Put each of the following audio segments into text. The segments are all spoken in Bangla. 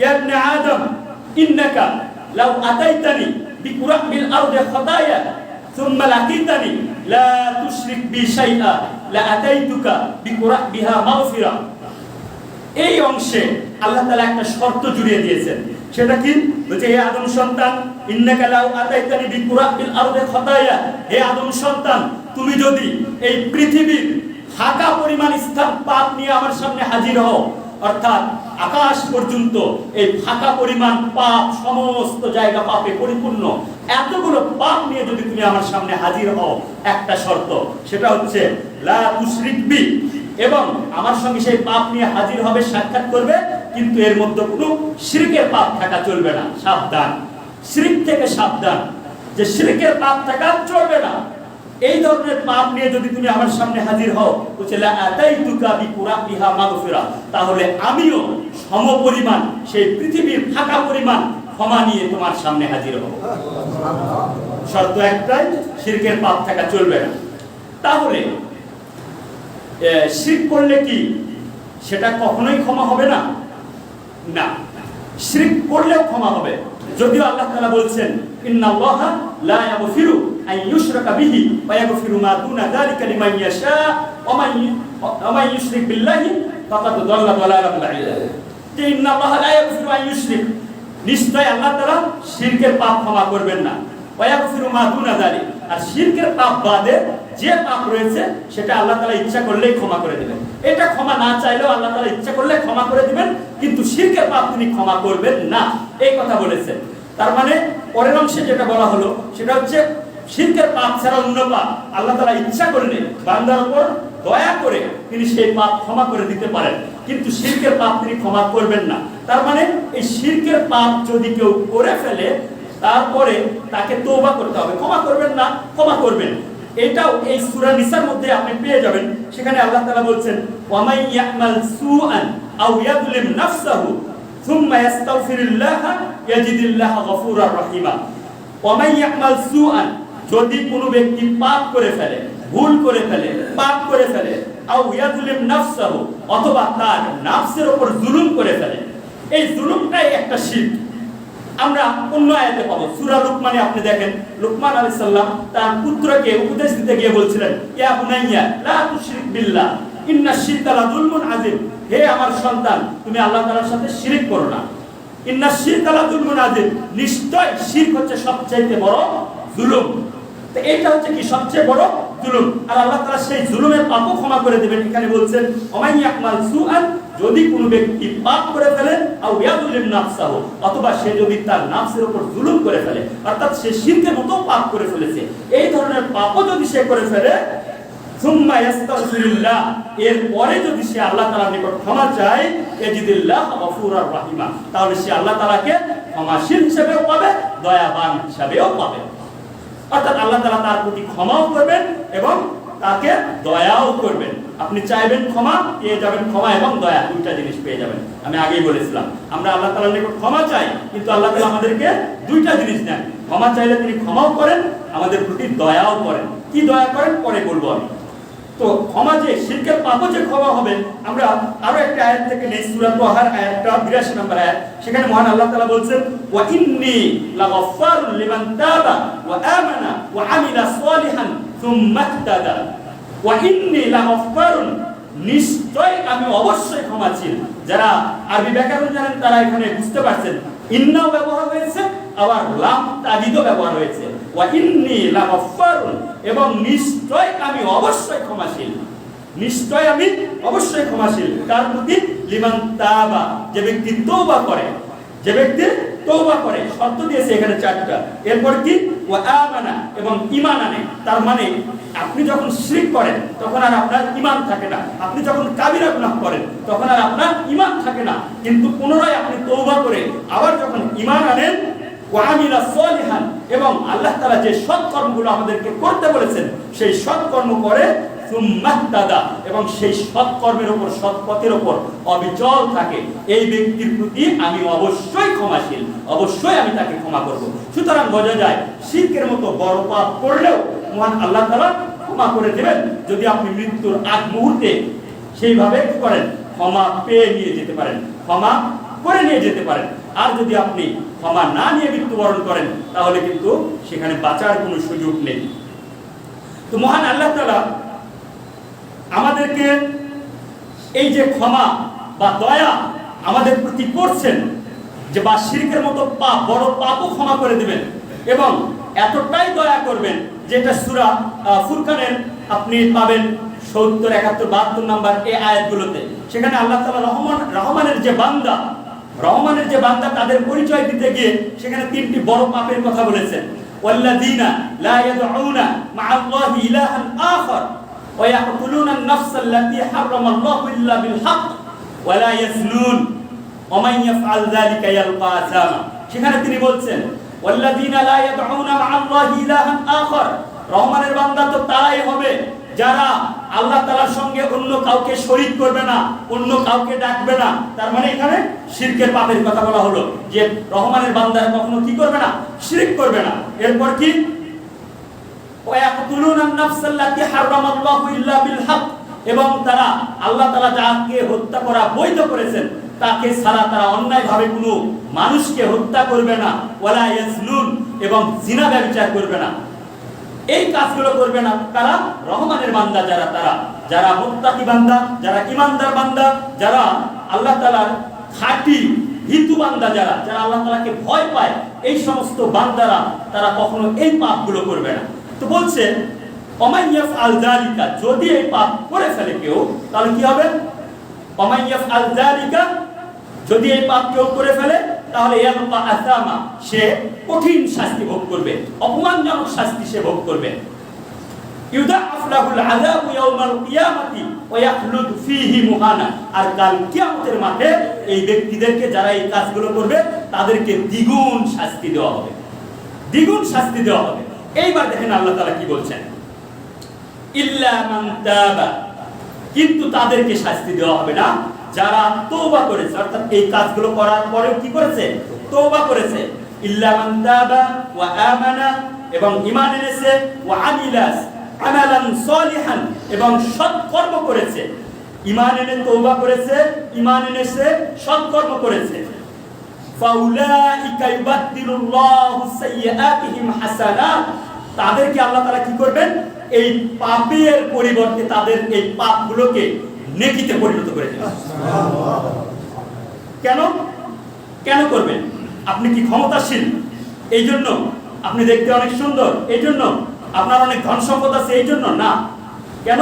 ইয়া ইবনে আদম ইন্নাকা লাউ আতাইতানি বিকুরাবিল আরদি খাতায়া ثم لقيتني لا تشرك بي شيئا لأتيتك بقربها مغفرة এই অংশে আল্লাহ তাআলা একটা শর্ত জুড়িয়ে দিয়েছেন সেটা কি বলছে হে আদম সন্তান ইন্নাকা লাউ আতাইতানি বিকুরাবিল আরদি খাতায়া হে আদম সন্তান তুমি যদি এই পৃথিবীর ফাঁকা পরিমাণ স্থান পাপ নিয়ে আমার সামনে হাজির হও অর্থাৎ আকাশ পর্যন্ত এই ফাঁকা পরিমাণ পাপ সমস্ত জায়গা পাপে পরিপূর্ণ। এতগুলো পাপ নিয়ে যদি তুমি আমার সামনে হাজির হও, একটা শর্ত, সেটা হচ্ছে লা তুশরিক এবং আমার সঙ্গে সেই পাপ নিয়ে হাজির হবে, সাক্ষাৎ করবে, কিন্তু এর মধ্যে কোনো শিরকের পাপ থাকা চলবে না, সাবধান। শিরিক থেকে সাবধান। যে শিরকের পাপ থাকা চলবে না। এই ধরনের পাপ নিয়ে যদি তুমি আমার সামনে হাজির হও বলছে লা আতাইতুকা বিকুরাবিহা মাগফিরা। তাহলে আমিও সমপরিমাণ, সেই পৃথিবীর ফাঁকা পরিমাণ ক্ষমা নিয়ে তোমার সামনে হাজির হব। শর্ত একটাই, শিরকের পাপ থাকা চলবে না। তাহলে শিরক করলে কি? সেটা কখনোই ক্ষমা হবে না? না। শিরক করলেও ক্ষমা হবে। যদিও আল্লাহ তাআলা বলছেন, ইন্নাল্লাহা লা ইয়াগফিরু। নিশ্চয় আল্লাহ তাআলা শিরকের পাপ ক্ষমা করবেন না। আর শিরকের পাপ বাদে যে পাপ রয়েছে, সেটা আল্লাহ তাআলা ইচ্ছা করলেই ক্ষমা করে দিবেন। এটা ক্ষমা না চাইলেও আল্লাহ তাআলা ইচ্ছা করলে ক্ষমা করে দিবেন, কিন্তু শিরকের পাপ তিনি ক্ষমা করবেন না। এই কথা বলেছেন। তার মানে পরের অংশে যেটা বলা হলো, সেটা হচ্ছে শিরকের পাপ ছাড়া অন্য পাপ। আল্লাহ তাআলা ইচ্ছা করলে বান্দার উপর দয়া করে তিনি সেই পাপ ক্ষমা করে দিতে পারেন। কিন্তু শিরকের পাপ তিনি ক্ষমা করবেন না। তার মানে এই শিরকের পাপ যদি কেউ করে ফেলে, তারপরে তাকে তওবা করতে হবে। ক্ষমা করবেন না, ক্ষমা করবেন। এটাও এই সূরা নিসার মধ্যে আপনি পেয়ে যাবেন। সেখানে আল্লাহ তাআলা বলছেন, ওয়ামাই ইয়ামাল সুআন আও ইয়াযলিম নাফসাহু থুম্মা যদি কোনো ব্যক্তি পাপ করে ফেলে, ভুল করে ফেলে, পাপ করে ফেলে, আও ইয়াযলিম নাফসাহু, অথবা তার নাফসের উপর জুলুম করে ফেলে, এই জুলুমটাই একটা শিরক আমরা অন্য আয়াতে পাবো, সূরা লুকমানে, আপনি দেখেন, লুকমান আলাইহিস সালাম তার পুত্রকে উপদেশ দিতে গিয়ে বলছিলেন, ইয়া বুনাইয়া, লা তুশরিক বিল্লাহ, ইন্না শিরকা লা যুলমুন আযীম। হে আমার সন্তান, তুমি আল্লাহ তাআলার সাথে শিরক করো না। ইন্না শিরকা লা যুলমুন আযীম, নিশ্চয় শিরক হচ্ছে সবচেয়ে বড় জুলুম। হচ্ছে কি সবচেয়ে বড় জুলুম। আর আল্লাহ তাআলা সেই জুলুমের ক্ষমা করে দিবেন। এখানে বলছেন ইয়াকমাল সুআন যদি কোনো ব্যক্তি পাপ করে ফেলে ইয়াযলিম নাফসাহু, অথবা সে যদি তার নাফসের উপর জুলুম করে ফেলে, অর্থাৎ সে মতো পাপ করে ফেলেছে, এই ধরনের পাপও যদি সে করে ফেলে, সুম্মা ইয়াস্তাগফিরুল্লাহ, এর যদি সে আল্লাহ তাআলার নিকট ক্ষমা চায় রহিমা। তাহলে সে আল্লাহ তাআলাকে ক্ষমাশীল হিসেবেও পাবে, দয়াবান হিসেবেও পাবে। অর্থাৎ আল্লাহ তালা তার প্রতি ক্ষমাও করবেন এবং তাকে দয়াও করবেন। আপনি চাইবেন ক্ষমা, পেয়ে যাবেন ক্ষমা এবং দয়া, দুইটা জিনিস পেয়ে যাবেন। আমি আগেই বলেছিলাম, আমরা আল্লাহ তালার নিকট ক্ষমা চাই, কিন্তু আল্লাহ তালা আমাদেরকে দুইটা জিনিস নেন ক্ষমা চাইলে তিনি ক্ষমাও করেন, আমাদের প্রতি দয়াও করেন। কি দয়া করেন? পরে বলব আমি। তো ক্ষমা যে শিরকের পাপও যে ক্ষমা হবে, আমরা আরও একটা আয়াত থেকে নেই, সূরা তাহার আয়াতটা 82 নম্বর আয়াত। সেখানে মহান আল্লাহ তাআলা বলছেন, ওয়া ইন্নী লাগাফফারুন লিমান তাবা ওয়া আমানা ওয়া আমিলা সালিহান সুম্মা ইহতাদা ওয়া ইন্নী লাগাফফারুন, নিশ্চয় আমি অবশ্যই ক্ষমাশীল যারা আরবি ব্যাকরণ জানেন, তারা এখানে বুঝতে পারছেন, ইন্নাও ব্যবহার হয়েছে, আবার লাম তাজিদও ব্যবহার হয়েছে। এবং নিশ্চয় আমি অবশ্যই ক্ষমাশীল। নিশ্চয় আমি অবশ্যই ক্ষমাশীল। তার প্রতি? লিমান তাবা। যে ব্যক্তি তওবা করে। যে ব্যক্তি তওবা করে। শর্ত দিয়েছে এখানে চারটা। এরপর কি? ও আমানা। এবং ঈমান আনে। তার মানে আপনি যখন শিরক করেন, তখন আর আপনার ইমান থাকে না। আপনি যখন কাবিরা গুনাহ করেন, তখন আর আপনার ইমান থাকে না। কিন্তু পুনরায় আপনি তৌবা করে আবার যখন ইমান আনেন ওয়ামিলা সলিহান, এবং আল্লাহ তাআলা যে সৎ কর্মগুলো আমাদেরকে করতে বলেছেন, সেই সৎ কর্ম করে দাদা এবং সেই সৎ কর্মের উপর সৎ পথের উপর অবিচল থাকে। এই ব্যক্তির প্রতি আমি অবশ্যই ক্ষমাশীল, অবশ্যই আমি তাকে ক্ষমা করব। সুতরাং বোঝা যায়, শিরকের মতো বড় পাপ করলেও মহান আল্লাহ তাআলা ক্ষমা করে দেবেন। যদি আপনি মৃত্যুর আগ মুহূর্তে সেইভাবে কি করেন? ক্ষমা পেয়ে নিয়ে যেতে পারেন। ক্ষমা করে নিয়ে যেতে পারেন। আর যদি আপনি ক্ষমা না নিয়ে মৃত্যুবরণ করেন, তাহলে কিন্তু সেখানে বাঁচার কোনো সুযোগ নেই। তো মহান আল্লাহ তালা আমাদেরকে এই যে ক্ষমা বা দয়া আমাদের প্রতি করছেন, যে বা শিরকের মতো পাপ, বড় পাপও ক্ষমা করে দেবেন এবং এতটাই দয়া করবেন যেটা সুরা ফুরকানের আপনি পাবেন সত্তর, একাত্তর, বাহাত্তর নাম্বার এই আয়াতগুলোতে। সেখানে আল্লাহ তালা রহমান, রহমানের যে বান্দা রহমানের যে বান্দা তাদের পরিচয় দিতে গিয়ে সেখানে তিনটি বড় পাপের কথা বলেছেন। ওয়াল্লাযীনা লা ইয়াদউনা মা'আল্লাহি ইলাহান আখার ওয়া ইয়াকতুলুনা আন-নাফস আল্লাতী হারামা আল্লাহু ইল্লা বিল হক ওয়া লা ইয়াজনুন ওয়া মান ইয়াফআল যালিকা ইয়ালকা আসামা। সেখানে তিনি বলছেন, ওয়াল্লাযীনা লা ইয়াদউনা মা'আল্লাহি ইলাহান আখার। রহমানের বান্দা তো তারাই হবে। যারা আল্লাহ তালার সঙ্গে অন্য কাউকে শরীক করবে না, অন্য কাউকে ডাকবে না, তার মানে এখানে শিরকের পাপের কথা বলা হলো যে রহমানের বান্দারা কখনো কি করবে না? শিরক করবে না। এরপর কি? এবং তারা আল্লাহ তাআলা যাকে হত্যা করা বৈধ করেছেন, তাকে ছাড়া তারা কোনো মানুষকে হত্যা করবে না। ইয়াজনুন এবং জিনা ব্যভিচার করবে না। এই কাজগুলো করবে না। তারা রহমানের বান্দা, যারা তারা। যারা মুক্তাকি বান্দা, যারা ইমানদার বান্দা, যারা আল্লাহ তাআলার খাঁটি হিতু বান্দা যারা যারা আল্লাহ তাআলাকে ভয় পায়, এই সমস্ত বান্দারা তারা কখনো এই পাপগুলো করবে না। তো বলছে অমাইয়াফ আল জালিকা যদি এই পাপ করে ফেলে কেউ, তাহলে কি হবে? অমাইয়াফ আল জালিকা যদি এই পাপ কেউ করে ফেলে তাহলে সে কঠিন শাস্তি ভোগ করবে, অপমানজনক শাস্তি সে ভোগ করবে। আর কাল কিয়ামতের মাঠে এই ব্যক্তিদেরকে যারা এই কাজগুলো করবে, তাদেরকে দ্বিগুণ শাস্তি দেওয়া হবে। দ্বিগুণ শাস্তি দেওয়া হবে। এইবার দেখেন আল্লাহ তাআলা কি বলছেন? ইল্লা কিন্তু তাদেরকে শাস্তি দেওয়া হবে না। যারা তওবা করেছে, অর্থাৎ এই কাজগুলো করার পরেও কি করেছে? তওবা করেছে। ইল্লা মান তাবা ওয়া আমানা, এবং ঈমান এনেছে, ওয়া আমিলাস আমালান সলিহান, এবং সৎকর্ম করেছে। ঈমান এনে তওবা করেছে, ঈমান এনেছে সৎকর্ম করেছে। ফাউলাইকা ইউবাদদিলুল্লাহু সাইয়্যাতিহিম হাসানাত তাদেরকে আল্লাহ তাআলা কি করবেন? এই পাপের পরিবর্তে তাদের এই পাপগুলোকে নেকিতে পরিণত করে দেবেন কেন? কেন করবেন? আপনি কি ক্ষমতাশীল? এই জন্য আপনি দেখতে অনেক সুন্দর। এই জন্য আপনার অনেক ধন সম্পদ আছে, এই জন্য না। কেন?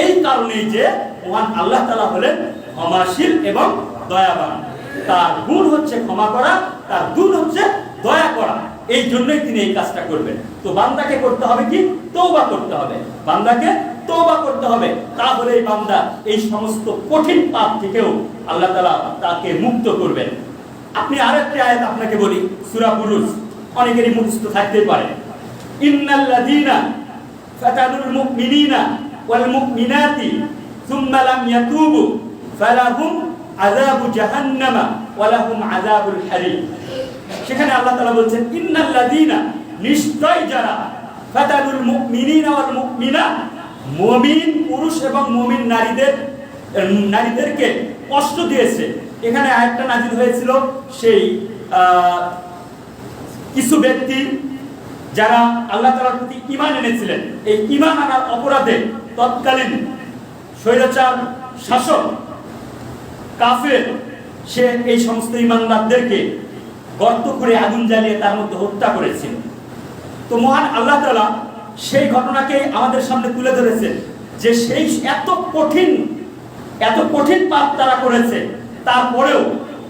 এই কারণেই যে মহান আল্লাহ তালা হলেন ক্ষমাশীল এবং দয়াবান। তার গুণ হচ্ছে ক্ষমা করা, তার গুণ হচ্ছে দয়া করা। এই জন্যই তিনি এই কাজটা করবেন। তো বান্দাকে করতে হবে কি? তওবা করতে হবে। বান্দাকে তওবা করতে হবে। তাহলে বান্দা এই সমস্ত কঠিন পাপ থেকেও আল্লাহ তাআলা তাকে মুক্ত করবেন। আপনি আরেকটি আয়াত আপনাকে বলি, সূরা বুরুজ। অনেকেরই মুখস্থ থাকতে পারে। ইন্নাল্লাযীনা ফাতানুল মুমিনিনা ওয়াল মুমিনাতি সুম্মা লাম ইয়াতুবু ফালাহুম আযাবু জাহান্নামা ওয়া লাহুম আযাবুল হারিম। সেখানে আল্লাহ তাআলা বলছেন, ইন্নাল্লাযীনা নিশ্চয় যারা ফাতানুল মুমিনিনা ওয়াল মুমিনাত মুমিন পুরুষ এবং মুমিন নারীদের নারীদেরকে কষ্ট দিয়েছে। এখানে আরেকটা নাজিল হয়েছিল সেই কিছু ব্যক্তি যারা আল্লাহ তালার প্রতি ইমান এনেছিলেন। এই ইমান আনার অপরাধে তৎকালীন স্বৈরাচার শাসক, কাফের, সে এই সমস্ত ইমানদারদেরকে গর্ত করে আগুন জ্বালিয়ে তার মধ্যে হত্যা করেছিল তো মহান আল্লাহ তালা সেই ঘটনাকে আমাদের সামনে তুলে ধরেছেন যে সেই এত কঠিন এত কঠিন পাপ তারা করেছে। তারপরেও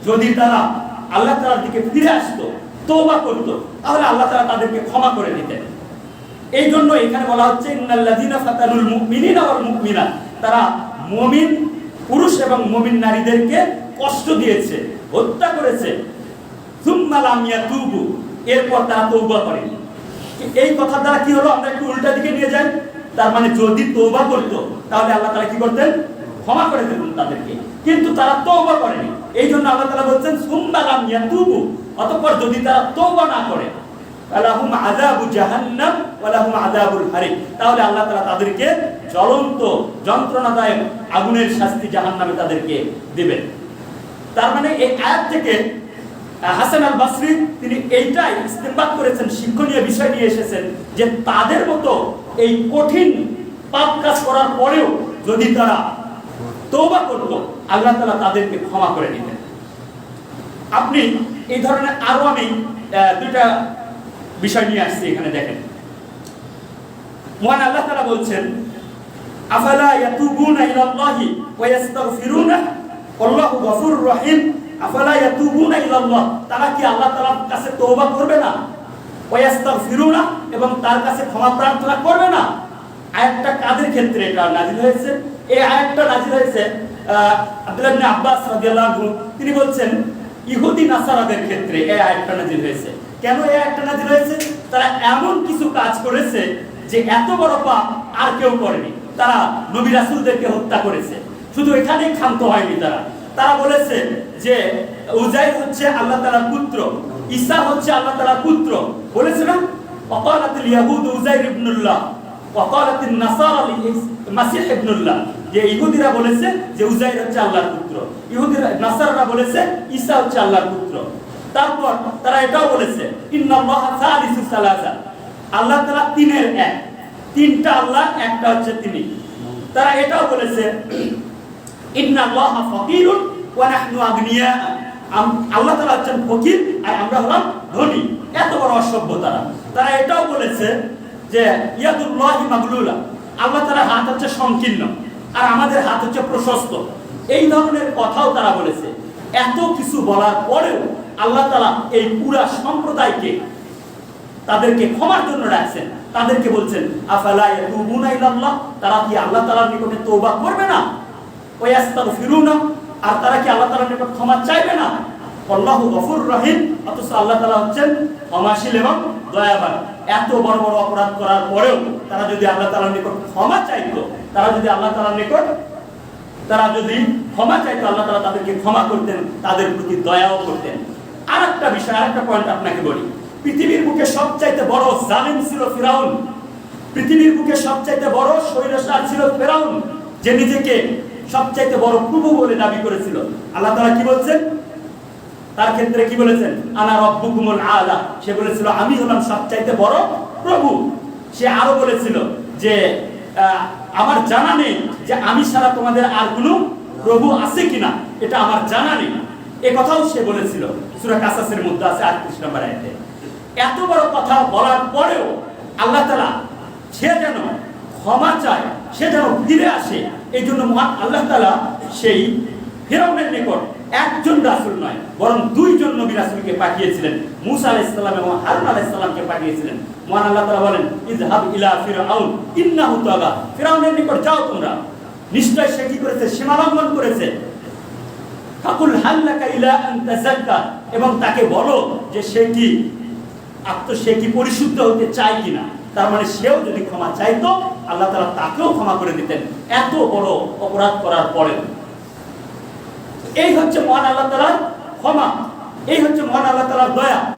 যদি তারা আল্লাহ তালার দিকে ফিরে আসতো, তওবা করতো, তাহলে আল্লাহ তালা তাদেরকে ক্ষমা করে দিতেন। এই জন্য এখানে বলা হচ্ছে তারা মুমিন পুরুষ এবং মুমিন নারীদেরকে কষ্ট দিয়েছে, হত্যা করেছে লাম এরপর তারা তওবা করেনি এই কথা দ্বারা কি হলো? আমরা একটু উল্টা দিকে নিয়ে যাই। তার মানে যদি তওবা করতো, তাহলে আল্লাহ তাআলা কি করতেন? ক্ষমা করে তাদেরকে। কিন্তু তারা তওবা করেনি। এই জন্য আল্লাহ বলছেন ইয়াতুবু। অতঃপর যদি তারা তওবা না করে আলাহুম জাহান্নাম তাহলে আল্লাহ তাদেরকে জ্বলন্ত, যন্ত্রণাদায়ক, আগুনের শাস্তি জাহান্নামে তাদেরকে দিবেন। তার মানে এই আয়াত থেকে হাসান আল বাসরি তিনি এইটাই ইস্তেমবাদ করেছেন, শিক্ষণীয় বিষয় নিয়ে এসেছেন, যে তাদের মতো এই কঠিন পাপ কাজ করার পরেও যদি তারা তওবা করত, আল্লাহ তাআলা তাদেরকে ক্ষমা করে দিতেন। আপনি এই ধরনের আরও আমি দুইটা বিষয় নিয়ে আসছি এখানে দেখেন। মহান আল্লাহ তাআলা বলছেন, আফালা ইয়াতুবুনা ইলাল্লাহি ওয়া ইয়াস্তাগফিরুনা? আল্লাহু গফুরুর রহিম। আফালা ইয়াতুবুনা ইলাল্লাহ, তারা কি আল্লাহ তাআলার কাছে তওবা করবে না? এবং তার কাছে ক্ষমা প্রার্থনা করবে না? আয়াতটা কাদের ক্ষেত্রে এটা হয়েছে? এই আয়াতটা নাযিল হয়েছে আব্দুল্লাহ ইবনে আব্বাস রাদিয়াল্লাহু আনহু, তিনি বলছেন, ইহুদি নাসারাদের ক্ষেত্রে এই আয়াতটা নাযিল হয়েছে। কেন এই আয়াতটা নাযিল হয়েছে? তারা এমন কিছু কাজ করেছে যে এত বড় পাপ আর কেউ করেনি। তারা নবী রাসূলদেরকে হত্যা করেছে। শুধু এখানেই ক্ষান্ত হয়নি তারা। তারা বলেছে যে উজাইর হচ্ছে আল্লাহ তাআলার পুত্র, ঈসা হচ্ছে আল্লাহ তাআলার পুত্র। বলেছে না? ওয়াকালাতিল ইয়াহুদ উজাইর ইবনুল্লাহ, ওয়াকালাতিন নাসারা মাসিহ ইবনুল্লাহ। যে ইহুদিরা বলেছে যে উজাইর হচ্ছে আল্লাহর পুত্র। ইহুদিরা, নাসারারা বলেছে ঈসা হচ্ছে আল্লাহর পুত্র। তারপর তারা এটাও বলেছে, ইন্নাল্লাহা সালিসু সালাসা। আল্লাহ তাআলা তিনের এক, তিনটা আল্লাহ, একটা হচ্ছে তিনি। তারা এটাও বলেছে ইন্নাল্লাহা ফাকিরুন ওয়া নাহনু আগনিয়া। আল্লাহ তাআলা হচ্ছেন ফকির, আর আমরা হলাম ধনী। এত বড় অসভ্য তারা। তারা এটাও বলেছে যে, ইয়াদুল্লাহি মাগলুলা। আল্লাহ তাআলার হাত হচ্ছে সংকীর্ণ, আর আমাদের হাত হচ্ছে প্রশস্ত। এই ধরনের কথাও তারা বলেছে। এত কিছু বলার পরেও আল্লাহ তাআলা এই পুরা সম্প্রদায়কে তাদেরকে ক্ষমার জন্য রাখছেন তাদেরকে বলছেন, আফালা তারা কি আল্লাহ তাআলার নিকটে তওবা করবে না? আর তারা কি আল্লাহ তাআলার নিকট ক্ষমা চাইবে না? আল্লাহু গফুর রহিম, অথচ আল্লাহ তাআলা হচ্ছেন এবং দয়াবান। এত বড় বড় অপরাধ করার পরেও তারা যদি আল্লাহ তাআলার নিকট ক্ষমা চাইতো, তারা যদি আল্লাহ তাআলার নিকট, তারা যদি ক্ষমা চাইতো, আল্লাহ তাআলা তাদেরকে ক্ষমা করতেন, তাদের প্রতি দয়াও করতেন। আর একটা বিষয় আর একটা পয়েন্ট আপনাকে বলি। পৃথিবীর বুকে সবচাইতে বড় জালিম ছিল ফিরাউন। পৃথিবীর বুকে সবচাইতে বড় স্বৈরশাসক ছিল ফিরাউন, যে নিজেকে সবচাইতে বড় প্রভু বলে দাবি করেছিল। আল্লাহ তারা কি বলছেন? তার ক্ষেত্রে কি বলেছেন? আনা রব্বুকুমুল আলা। সে বলেছিল, আমি হলাম সবচাইতে বড় প্রভু। সে আরও বলেছিল যে আমার জানা নেই যে আমি ছাড়া তোমাদের আর কোনো প্রভু আছে কিনা। এটা আমার জানা নেই। এ কথাও সে বলেছিল। সূরা কাসাসের মধ্যে আছে 38 নম্বর আয়াতে। এত বড় কথা বলার পরেও আল্লাহ তাআলা সে যেন ক্ষমা চায়, সে যেন ফিরে আসে এই জন্য আল্লাহ তাআলা সেই ফেরাউনের নিকট একজন রাসূল নয়, বরং দুইজন নবী রাসূলকে পাঠিয়েছিলেন। মুসা আলাইহিস সালাম এবং হারুন আলাইহিস সালামকে পাঠিয়েছিলেন। মহান আল্লাহ তাআলা বলেন, ইযহাব ইলা ফিরআউনের নিকট যাও তোমরা। নিশ্চয় সে কি করেছে? সীমা লঙ্ঘন করেছে। ফাকুল হাল্লাকা ইলা এবং তাকে বলো যে সে কি, আত্ম সে কি পরিশুদ্ধ হতে চায় কিনা? তার মানে সেও যদি ক্ষমা চাইতো, আল্লাহ তালা তাকেও ক্ষমা করে দিতেন। এত বড় অপরাধ করার পরে এই হচ্ছে মহান আল্লাহ তালার ক্ষমা। এই হচ্ছে মহান আল্লাহ তালার দয়া।